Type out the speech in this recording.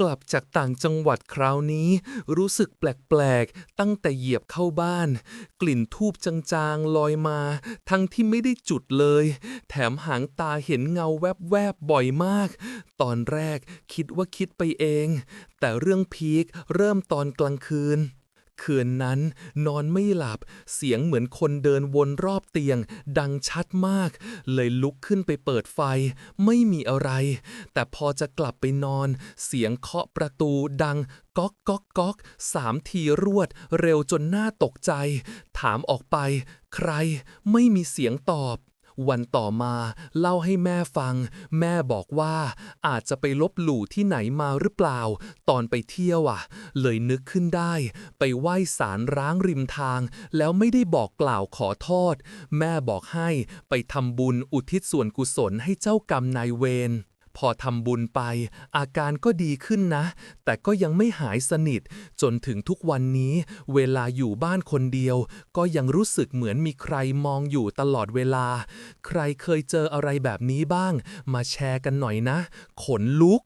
กลับจากต่างจังหวัดคราวนี้ รู้สึกแปลกๆ ตั้งแต่เหยียบเข้าบ้าน กลิ่นทูบจางๆ ลอยมา ทั้งที่ไม่ได้จุดเลย แถมหางตาเห็นเงาแวบๆ บ่อยมาก ตอนแรกคิดว่าคิดไปเอง แต่เรื่องพีคเริ่มตอนกลางคืน คืนนั้น นอนไม่หลับ เสียงเหมือนคนเดินวนรอบเตียง ดังชัดมาก เลยลุกขึ้นไปเปิดไฟ ไม่มีอะไร แต่พอจะกลับไปนอน เสียงเคาะประตูดังก๊อกก๊อกก๊อกสามทีรวด เร็วจนหน่าตกใจ ถามออกไป ใครไม่มีเสียงตอบ วันต่อมาเล่าให้แม่ฟัง แม่บอกว่าอาจจะไปลบหลู่ที่ไหนมาหรือเปล่า ตอนไปเที่ยวอะ เลยนึกขึ้นได้ ไปไหว้สารร้างริมทาง แล้วไม่ได้บอกกล่าวขอโทษ แม่บอกให้ไปทำบุญอุทิศส่วนกุศลให้เจ้ากรรมนายเวร พอทำบุญไป อาการก็ดีขึ้นนะ แต่ก็ยังไม่หายสนิท จนถึงทุกวันนี้ เวลาอยู่บ้านคนเดียว ก็ยังรู้สึกเหมือนมีใครมองอยู่ตลอดเวลา ใครเคยเจออะไรแบบนี้บ้าง มาแชร์กันหน่อยนะ ขนลุก